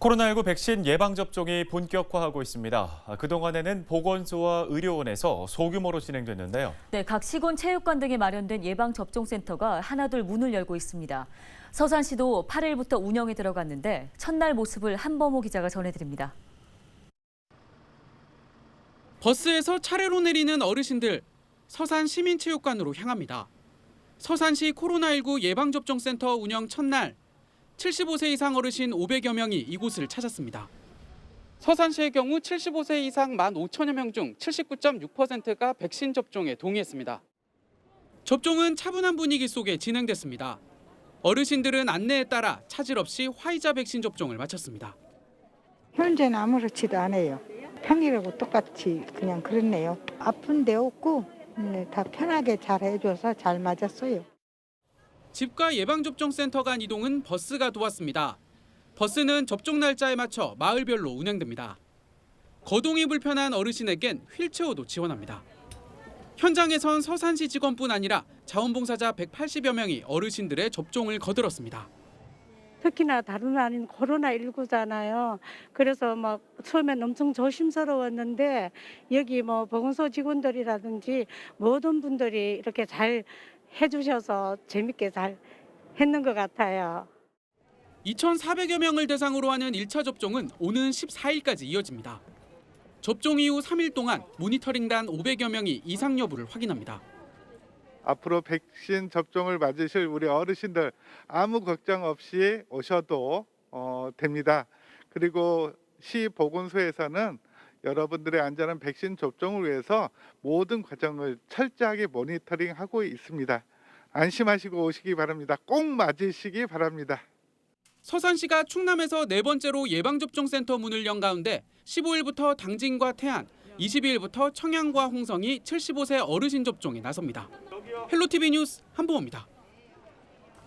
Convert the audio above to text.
코로나19 백신 예방접종이 본격화하고 있습니다. 아, 그동안에는 보건소와 의료원에서 소규모로 진행됐는데요. 네, 각 시군 체육관 등에 마련된 예방접종센터가 하나둘 문을 열고 있습니다. 서산시도 8일부터 운영에 들어갔는데 첫날 모습을 한범호 기자가 전해드립니다. 버스에서 차례로 내리는 어르신들 서산 시민체육관으로 향합니다. 서산시 코로나19 예방접종센터 운영 첫날 75세 이상 어르신 500여 명이 이곳을 찾았습니다. 서산시의 경우 75세 이상 1만 5천여 명 중 79.6%가 백신 접종에 동의했습니다. 접종은 차분한 분위기 속에 진행됐습니다. 어르신들은 안내에 따라 차질 없이 화이자 백신 접종을 마쳤습니다. 현재는 아무렇지도 않아요. 평일하고 똑같이 그냥 그렇네요. 아픈 데 없고 네, 다 편하게 잘 해줘서 잘 맞았어요. 집과 예방접종센터 간 이동은 버스가 도왔습니다. 버스는 접종 날짜에 맞춰 마을별로 운행됩니다. 거동이 불편한 어르신에겐 휠체어도 지원합니다. 현장에선 서산시 직원뿐 아니라 자원봉사자 180여 명이 어르신들의 접종을 거들었습니다. 특히나 다른 아닌 코로나19잖아요. 그래서 막 처음엔 엄청 조심스러웠는데 여기 뭐 보건소 직원들이라든지 모든 분들이 이렇게 잘 해주셔서 재밌게 잘 했는 것 같아요. 2,400여 명을 대상으로 하는 1차 접종은 오는 14일까지 이어집니다. 접종 이후 3일 동안 모니터링단 500여 명이 이상 여부를 확인합니다. 앞으로 백신 접종을 맞으실 우리 어르신들 아무 걱정 없이 오셔도 어, 됩니다. 그리고 시 보건소에서는 여러분들의 안전한 백신 접종을 위해서 모든 과정을 철저하게 모니터링하고 있습니다. 안심하시고 오시기 바랍니다. 꼭 맞으시기 바랍니다. 서산시가 충남에서 네 번째로 예방접종센터 문을 연 가운데 15일부터 당진과 태안, 22일부터 청양과 홍성이 75세 어르신 접종에 나섭니다. 헬로티비 뉴스 한보호입니다.